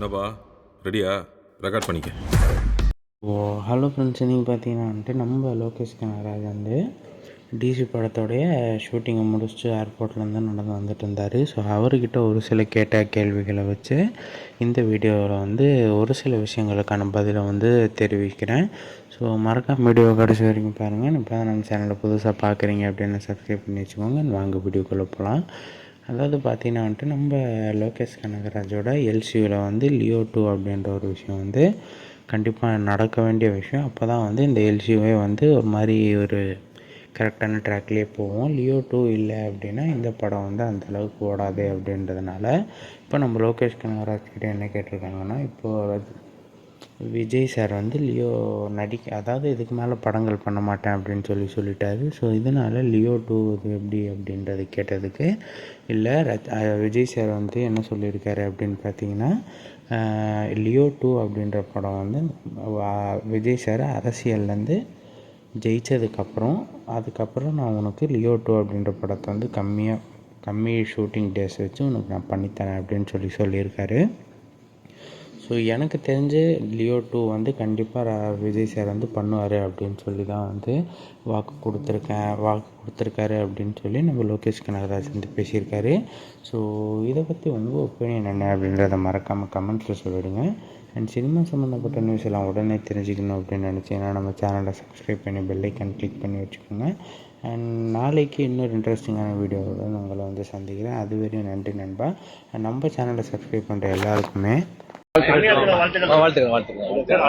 என்னப்பா? ரெடியா ரெக்கார்ட் பண்ணிக்க. ஓ ஹலோ ஃப்ரெண்ட்ஸ் நீங்கள் பார்த்தீங்கன்னா வந்துட்டு நம்ம லோகேஷ் கனகராஜ் வந்து டிசி படத்தோடைய ஷூட்டிங்கை முடிச்சுட்டு ஏர்போர்ட்லேருந்து நடந்து வந்துட்டு இருந்தார். ஸோ அவர்கிட்ட ஒரு சில கேட்ட கேள்விகளை வச்சு இந்த வீடியோவில் வந்து ஒரு சில விஷயங்களுக்கான பதிலை வந்து தெரிவிக்கிறேன். ஸோ மறக்காம வீடியோ கடைசி வரைக்கும் பாருங்கள் இப்போ தான் நம்ம சேனலை புதுசாக பார்க்குறீங்க அப்படின்னு சப்ஸ்கிரைப் பண்ணி வச்சுக்கோங்க. வாங்க வீடியோக்குள்ளே போகலாம் அதாவது பார்த்தீங்கன்னா வந்துட்டு நம்ம லோகேஷ் கனகராஜோட எல்சியூவில் வந்து லியோ டூ அப்படின்ற ஒரு விஷயம் வந்து கண்டிப்பாக நடக்க வேண்டிய விஷயம். அப்போ தான் வந்து இந்த எல்சியூவே வந்து ஒரு மாதிரி ஒரு கரெக்டான ட்ராக்லேயே போவோம் லியோ டூ இல்லை அப்படின்னா இந்த படம் வந்து அந்த அளவுக்கு ஓடாது அப்படின்றதுனால இப்போ நம்ம லோகேஷ் கனகராஜ் கிட்டே என்ன கேட்டிருக்காங்கன்னா இப்போது விஜய் சார் வந்து லியோ நடிக்க அதாவது இதுக்கு மேலே படங்கள் பண்ண மாட்டேன் அப்படின்னு சொல்லி சொல்லிட்டாரு. ஸோ இதனால் லியோ டூ இது எப்படி அப்படின்றது கேட்டதுக்கு இல்லை விஜய் சார் வந்து என்ன சொல்லியிருக்காரு அப்படின்னு பார்த்தீங்கன்னா லியோ டூ அப்படின்ற படம் வந்து விஜய் சார் அரசியல்லேருந்து ஜெயித்ததுக்கப்புறம் அதுக்கப்புறம் நான் உனக்கு லியோ டூ அப்படின்ற படத்தை வந்து கம்மியாக கம்மி ஷூட்டிங் டேஸ் வச்சு உனக்கு நான் பண்ணித்தரேன் அப்படின்னு சொல்லி சொல்லியிருக்காரு. ஸோ எனக்கு தெரிஞ்சு லியோ டூ வந்து கண்டிப்பாக விஜய் சார் வந்து பண்ணுவார் அப்படின்னு சொல்லி தான் வந்து வாக்கு கொடுத்துருக்கேன் வாக்கு கொடுத்துருக்காரு அப்படின்னு சொல்லி நம்ம லோகேஷ் கனகராஜ் வந்து பேசியிருக்காரு. ஸோ இதை பற்றி உங்கள் ஒப்பீனியன் என்ன அப்படின்றத மறக்காமல் கமெண்ட்ஸில் சொல்லிவிடுங்க அண்ட் சினிமா சம்மந்தப்பட்ட நியூஸ் எல்லாம் உடனே தெரிஞ்சுக்கணும் அப்படின்னு நினச்சிங்கன்னா நம்ம சேனலை சப்ஸ்கிரைப் பண்ணி பெல்லைக்கன் கிளிக் பண்ணி வச்சுக்கோங்க. அண்ட் நாளைக்கு இன்னொரு இன்ட்ரெஸ்டிங்கான வீடியோவுடன் உங்களை வந்து சந்திக்கிறேன். அது வரையும் நன்றி நண்பா. நம்ம சேனலை சப்ஸ்கிரைப் பண்ணுற எல்லாருக்குமே வாழ்த்துக்கள். வாழ்த்துக்கள்.